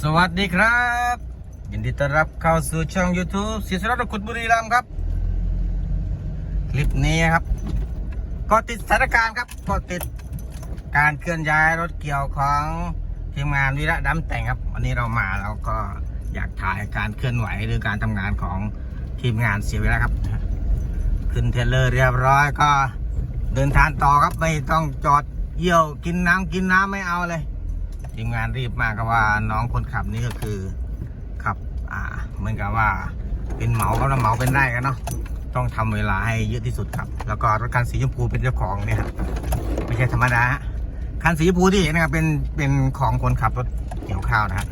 สวัสดีครับ ยินดีต้อนรับเข้าสู่ช่อง YouTube ศิษย์รัตน์ขุดบุรีรัมย์ครับ คลิปนี้ครับก็ติดสถานการณ์ครับก็ติดการเคลื่อนย้ายรถเกี่ยวของทีมงานวิระดำแต่งครับ วันนี้เรามาแล้วก็อยากถ่ายการเคลื่อนไหวหรือการทำงานของทีมงานเสียเวลาครับขึ้นเทเลอร์เรียบร้อยก็เดินทางต่อครับไม่ต้องจอดเยี่ยวกินน้ำกินน้ำไม่เอาเลย ทีมงานรีบมากครับว่าน้องคนขับนี่ก็คือขับ อ่าเหมือนกับว่าเป็นเหมาเขาแล้วเหมาเป็นได้กันเนาะต้องทำเวลาให้เยอะที่สุดครับ แล้วก็รถคันสีชมพูเป็นเจ้าของเนี่ยฮะไม่ใช่ธรรมดาคันสีชมพูที่เห็นนะครับเป็นเป็นของคนขับรถเกี่ยวข้าวนะฮะ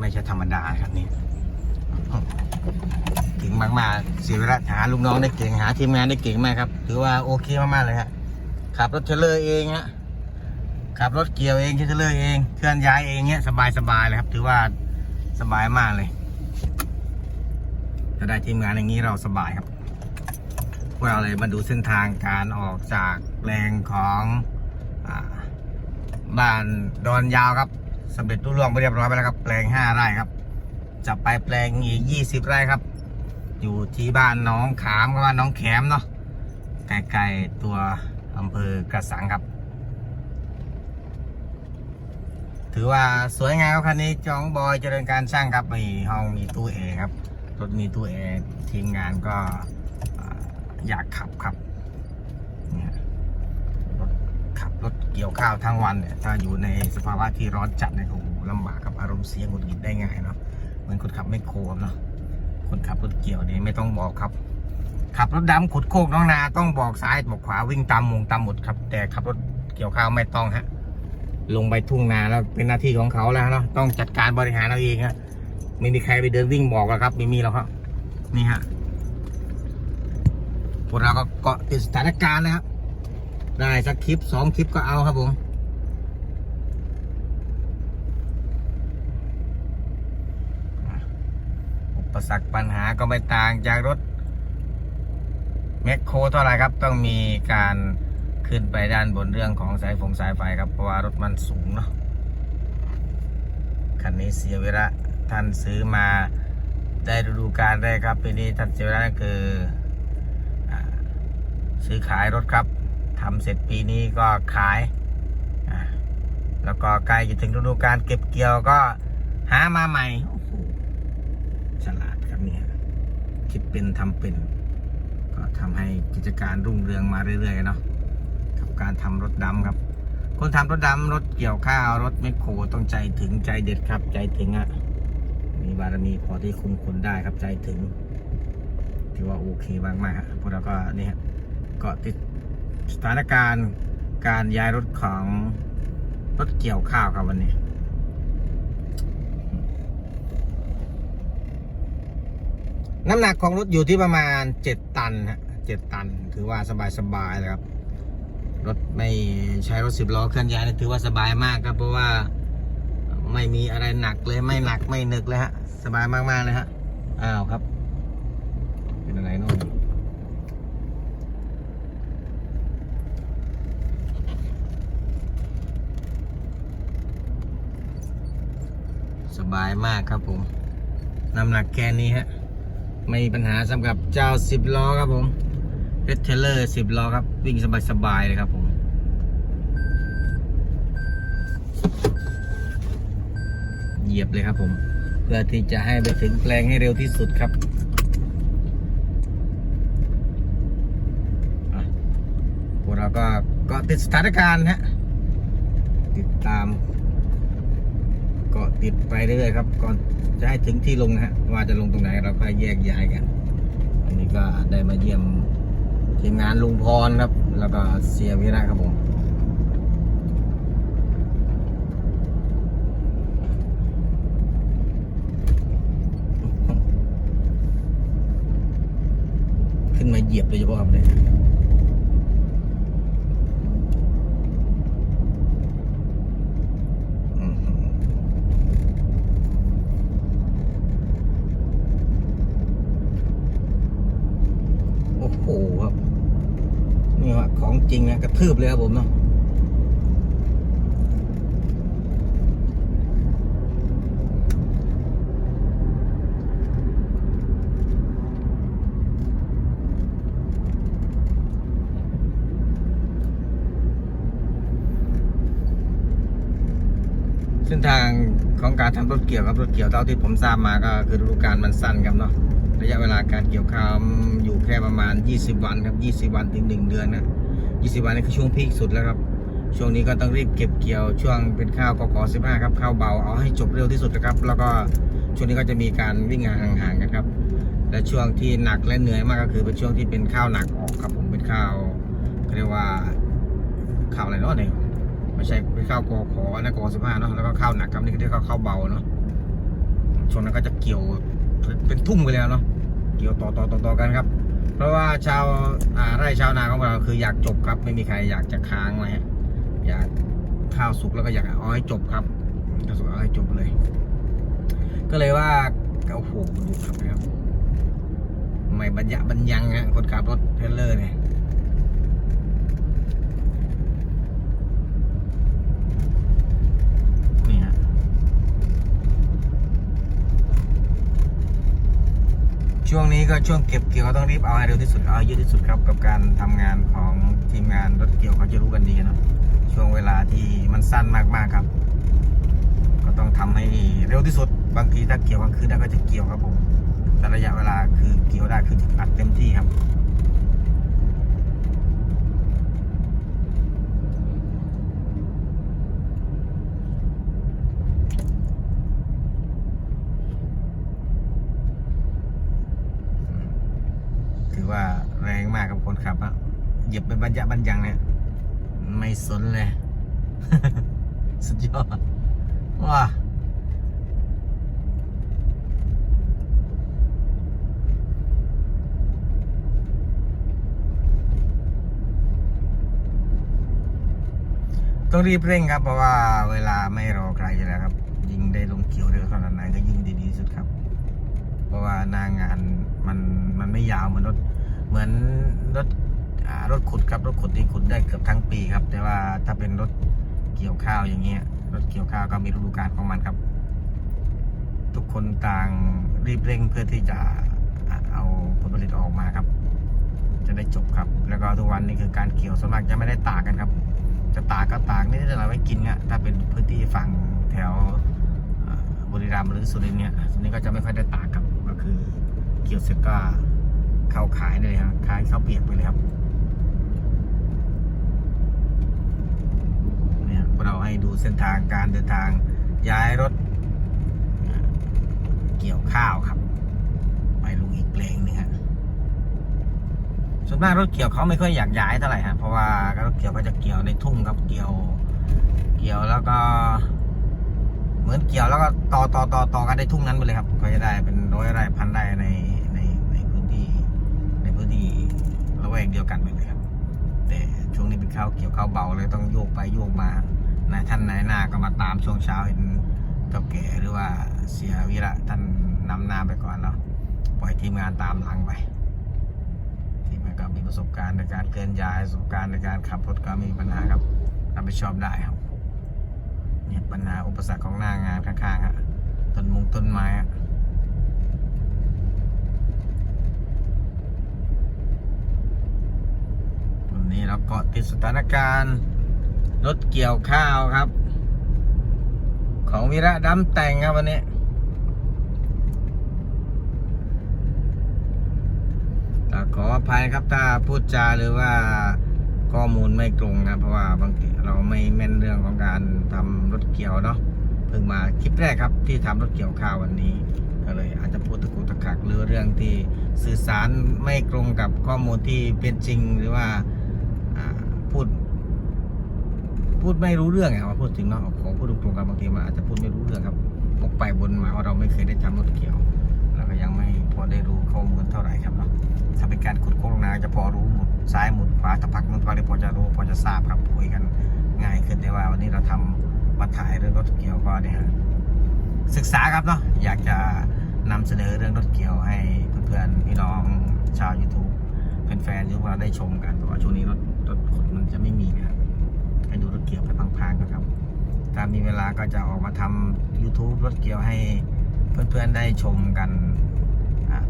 ไม่ใช่ธรรมดาครับนี่เก่งมากๆเสียเวลาหาลูกน้องได้เก่งหาทีมงานได้เก่งมากครับถือว่าโอเคมากๆเลยฮะขับรถเทรลเลอร์เองฮะ ขับรถเกี่ยวเองเทเลอร์เองเคลื่อนย้ายเองเนี้ยสบายสบายเลยครับ ถือว่าสบายมากเลยถ้าได้ทีมงานอย่างนี้เราสบายครับพวกเราเลยมาดูเส้นทางการออกจากแปลงของอบ้านดอนยาวครับสำเร็จรุ่ล่วงไปเรียบร้อยไปแล้วครับ แปลงห้าไร่ครับ จะไปแปลงอีกยี่สิบไร่ครับ อยู่ที่บ้านน้องขามกับบ้านน้องแขมเนาะใกล้ๆตัวอำเภอกระสังครับ ถือว่าสวยงามครับคันนี้จองบอยเจริญการช่างครับมีห้องมีตู้แอร์ครับรถมีตู้แอร์ทีมงานก็อยากขับครับเนี่ยรถขับรถเกี่ยวข้าวทั้งวันเนี่ยถ้าอยู่ในสภาวะที่ร้อนจัดเนี่ยโอ้โหลำบากกับอารมณ์เสียหงุดหงิดได้ง่ายเนาะเหมือนคนขับไม่โครเนาะคนขับรถเกี่ยวเนี่ยไม่ต้องบอกครับ ขับรถดำขุดโคกน้องนาต้องบอกซ้ายบอกขวาวิ่งตามมงตามหมดครับ แต่ขับรถเกี่ยวข้าวไม่ต้องฮะ ลงไปทุ่งนาแล้วเป็นหน้าที่ของเขาแล้วเนาะต้องจัดการบริหารเอาเองฮะไม่มีใครไปเดินวิ่งบอกหรอกครับ ไม่มีหรอกครับ นี่ฮะพวกเราก็เกาะติดสถานการณ์นะครับ ได้สักคลิปสองคลิปก็เอาครับผมอุปสรรคปัญหาก็ไม่ต่างจากรถแมคโครเท่าไหร่ครับ ต้องมีการ ขึ้นไปด้านบนเรื่องของสายฟงสายไฟครับเพราะว่ารถมันสูงเนาะคันนี้เสียเวลาท่านซื้อมาได้ฤดูกาลได้ครับปีนี้ท่านเสียเวลาก็คืออซื้อขายรถครับทำเสร็จปีนี้ก็ขาย แล้วก็ใกล้จะถึงฤดูกาลเก็บเกี่ยวก็หามาใหม่โอ้โหฉลาดครับเนี่ยคิดเป็นทำเป็น ก็ทำให้กิจการรุ่งเรืองมาเรื่อยๆเนาะ การทำรถดำครับ คนทำรถดำรถเกี่ยวข้าวรถแมคโครต้องใจถึงใจเด็ดครับ ใจถึงอะ่ะ มีบารมีพอที่คุมคนได้ครับใจถึงถือว่าโอเคมากมากครับพวกเราก็นี่ฮะก็ติดสถานการณ์การย้ายรถของรถเกี่ยวข้าวครับวันนี้น้ำหนักของรถอยู่ที่ประมาณเจ็ดตันฮะเจ็ดตัน ถือว่าสบายๆเลยครับ รถไม่ใช้รถสิบล้อเคลื่อนย้ายนี่ถือว่าสบายมากครับ เพราะว่าไม่มีอะไรหนักเลยไม่หนักไม่หนึกเลยฮะ สบายมากๆเลยฮะอ้าวครับ เป็นอะไรโน่นสบายมากครับผมน้ำหนักแค่นี้ฮะไม่มีปัญหาสำหรับเจ้าสิบล้อครับผม รดเทเลอร์สิบล้อครับ วิ่งสบายๆเลยครับผมเหยียบเลยครับผม เพื่อที่จะให้ไปถึงแปลงให้เร็วที่สุดครับพวกเราก็เกาะติดสถานการณ์ฮะติดตามเกาะติดไปเรื่อยๆครับ ก่อนจะให้ถึงที่ลงนะฮะว่าจะลงตรงไหนเราก็แยกย้ายกัน อันนี้ก็ได้มาเยี่ยม ทีมงานลุงพรครับ แล้วก็เสียวิระครับผมขึ้นมาเหยียบโดยเฉพาะครับเนี่ย โอ้โหครับนี่ฮะของจริงนะกระทืบเลยครับผมเนาะเส้นทางของการทำรถเกี่ยวครับรถเกี่ยวเท่าที่ผมทราบมาก็คือฤดูกาลมันสั้นครับเนาะ ระยะเวลาการเกี่ยวข้าวอยู่แค่ประมาณ 20 วันครับ 20 วันถึง 1 เดือนนะ20 วันนี่คือช่วงพีคสุดแล้วครับ ช่วงนี้ก็ต้องรีบเก็บเกี่ยวช่วงเป็นข้าวกก15ครับข้าวเบาเอาให้จบเร็วที่สุดนะครับ แล้วก็ช่วงนี้ก็จะมีการวิ่งงานห่างๆกันครับและช่วงที่หนักและเหนื่อยมากก็คือเป็นช่วงที่เป็นข้าวหนักออกครับผมเป็นข้าวเรียกว่าข้าวอะไรเนาะเนี่ยไม่ใช่เป็นข้าวกอขอนะกอสิบห้าเนาะแล้วก็ข้าวหนักครับนี่ก็เรียกว่าข้าวเบาเนาะช่วงนั้นก็จะเกี่ยว เป็นทุ่งไปแล้วเนาะเกี่ยวต่อต่อต่อต่อกันครับ เพราะว่าชาวไร่ชาวนาของเราคืออยากจบครับ ไม่มีใครอยากจะค้างไว้ฮะอยากข้าวสุกแล้วก็อยากเอาให้จบครับข้าวสุกเอาให้จบเลย ก็เลยว่าโอ้โหดูครับนะครับไม่บรรยะบรรยังฮะคนขับรถเทรลเลอร์เนี่ยนี่ฮะ ช่วงนี้ก็ช่วงเก็บเกี่ยวก็ต้องรีบเอาให้เร็วที่สุดเอาเยอะที่สุดครับกับการทำงานของทีมงานรถเกี่ยวเขาจะรู้กันดีเนาะช่วงเวลาที่มันสั้นมากๆครับ ก็ต้องทำให้เร็วที่สุดบางทีถ้าเกี่ยวกลางคืนได้ก็จะเกี่ยวครับผมแต่ระยะเวลาคือเกี่ยวได้คืออัดเต็มที่ครับ ถือว่าแรงมากครับคนขับอะเหยี จังเนี่ยไม่สนเลย สุดยอดว้าต้องรีบเร่งครับ เพราะว่าเวลาไม่รอใครแล้วครับ ยิงได้ลงเกี่ยวเร็วขนาดไหนก็ยิงดีที่สุดครับ เพราะว่าหน้างานมันมันไม่ยาวเหมือนรถเหมือนรถ รถขุดครับรถขุดที่ขุดได้เกือบทั้งปีครับ แต่ว่าถ้าเป็นรถเกี่ยวข้าวอย่างเงี้ย รถเกี่ยวข้าวก็มีฤดูกาลของมันครับ ทุกคนต่างรีบเร่งเพื่อที่จะเอาผลผลิตออกมาครับ จะได้จบครับ แล้วก็ทุกวันนี้คือการเกี่ยวส่วนมากจะไม่ได้ตากกันครับ จะตากก็ตากนี่จะเราไว้กินอะถ้าเป็นพื้นที่ฝั่งแถวบุรีรัมย์หรือสุรินทร์เนี่ยทีนี้ก็จะไม่ค่อยได้ตากครับก็คือเกี่ยวเสร็จก็เข้าขายเลยครับขายข้าวเปียกไปเลยครับเนี่ยเรา ให้ดูเส้นทางการเดินทางย้ายรถ เกี่ยวข้าวครับ ไปลงอีกเพลงหนึงฮะส่วนมากรถเกี่ยวเขาไม่ค่อยอยากย้ายเท่าไหร่ฮะเพราะว่ารถเกี่ยวก็จะเกี่ยวในทุ่งครับเกี่ยว เกี่ยวแล้วก็ เหมือนเกี่ยวแล้วก็ต่อต่อต่อต่อกันในทุ่งนั้นไปเลยครับ ก็จะได้เป็นร้อยไร่พันไร่ในในในพื้นที่ในพื้นที่ละแวกเดียวกันไปเลยครับ แต่ช่วงนี้เป็นข้าวเกี่ยวข้าวเบาเลยต้องโยกไปโยกมา นายท่านนายหน้าก็มาตามช่วงเช้าเห็นเจ้าแก่หรือว่าเสียวิระท่านนำหน้าไปก่อนเนาะปล่อยทีมงานตามหลังไปที่มันก็มีประสบการณ์ในการเคลื่อนย้ายประสบการณ์ในการขับรถก็มีปัญหาครับรับผิดชอบได้ครับเนี่ยปัญหาอุปสรรคของหน้างานข้างๆฮะต้นมุงต้นไม้อะวันนี้เราเกาะติดสถานการณ์ รถเกี่ยวข้าวครับ ของวีระดำแต่งครับวันนี้ก็ขออภัยครับถ้าพูดจาหรือว่าข้อมูลไม่ตรงนะเพราะว่าบางทีเราไม่แม่นเรื่องของการทำรถเกี่ยวเนาะเพิ่งมาคลิปแรกครับที่ทำรถเกี่ยวข้าววันนี้ก็เลย อาจจะพูดตะกุตะกักหรือเรื่องที่สื่อสารไม่ตรงกับข้อมูลที่เป็นจริงหรือว่าพูด พูดไม่รู้เรื่องไงว่าพูดถึงเนาะขอพูดตรงๆครับบางทีมันอาจจะพูดไม่รู้เรื่องครับวกไปบนมาว่าเราไม่เคยได้ทำรถเกี่ยวแล้วก็ยังไม่พอได้รู้ข้อมูลเท่าไหร่ครับเนาะถ้าเป็นการขุดโค้งนาจะพอรู้หมดซ้ายหมุดขวาถ้าพักมันก็ได้พอจะรู้พอจะทราบครับคุยกันง่ายขึ้นแต่ว่า วันนี้เราทำมาถ่ายเรื่องรถเกี่ยวก็เนี่ยศึกษาครับเนาะอยากจะนำเสนอเรื่องรถเกี่ยวให้เพื่อนๆพี่น้องชาว YouTube เป็นแฟนๆยูทูบเราได้ชมกันเพราะว่าช่วงนี้รถรถขุดมันจะไม่มีนะ ครับให้ดูรถเกี่ยวไปพังๆกันครับ ถ้ามีเวลาก็จะออกมาทำ YouTube รถเกี่ยวให้เพื่อนๆได้ชมกัน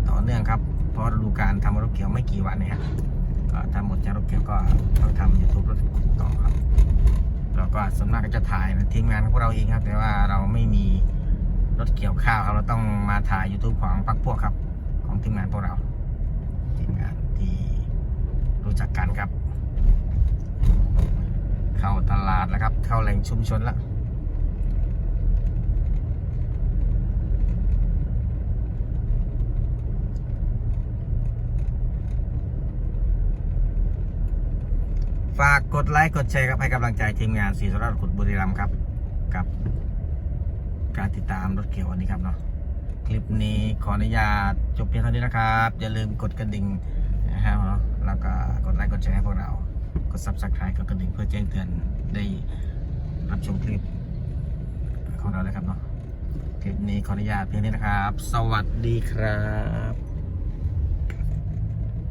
ต่อเนื่องครับ เพราะดูการทำรถเกี่ยวไม่กี่วันนี่ฮะก็ถ้าหมดจากรถเกี่ยวก็ต้องทำยูทูบรถต่อครับเราก็สำนักก็จะถ่ายนะทีมงานของเราเองครับ แต่ว่าเราไม่มีรถเกี่ยวข้าวครับเราต้องมาถ่าย YouTube ของพักพวกครับ ของทีมงานพวกเรา ทีมงานที่รู้จักกันครับ เข้าตลาดแล้วครับ เข้าแหล่งชุมชนแล้วฝากกดไลค์กดแชร์ครับให้กำลังใจทีมงานสีสรัตขุดบุรีรัมย์ครับกับ การติดตามรถเกี่ยววันนี้ครับเนาะคลิปนี้ขออนุญาตจบเพียงเท่านี้นะครับ อย่าลืมกดกระดิ่งนะครับเนาะแล้วก็กดไลค์กดแชร์ให้พวกเรา กด subscribe กดกระดิ่งเพื่อแจ้งเตือนได้รับชมคลิปของเราเลยครับเนาะคลิปนี้ขออนุญาตเพียงนี้นะครับ สวัสดีครับ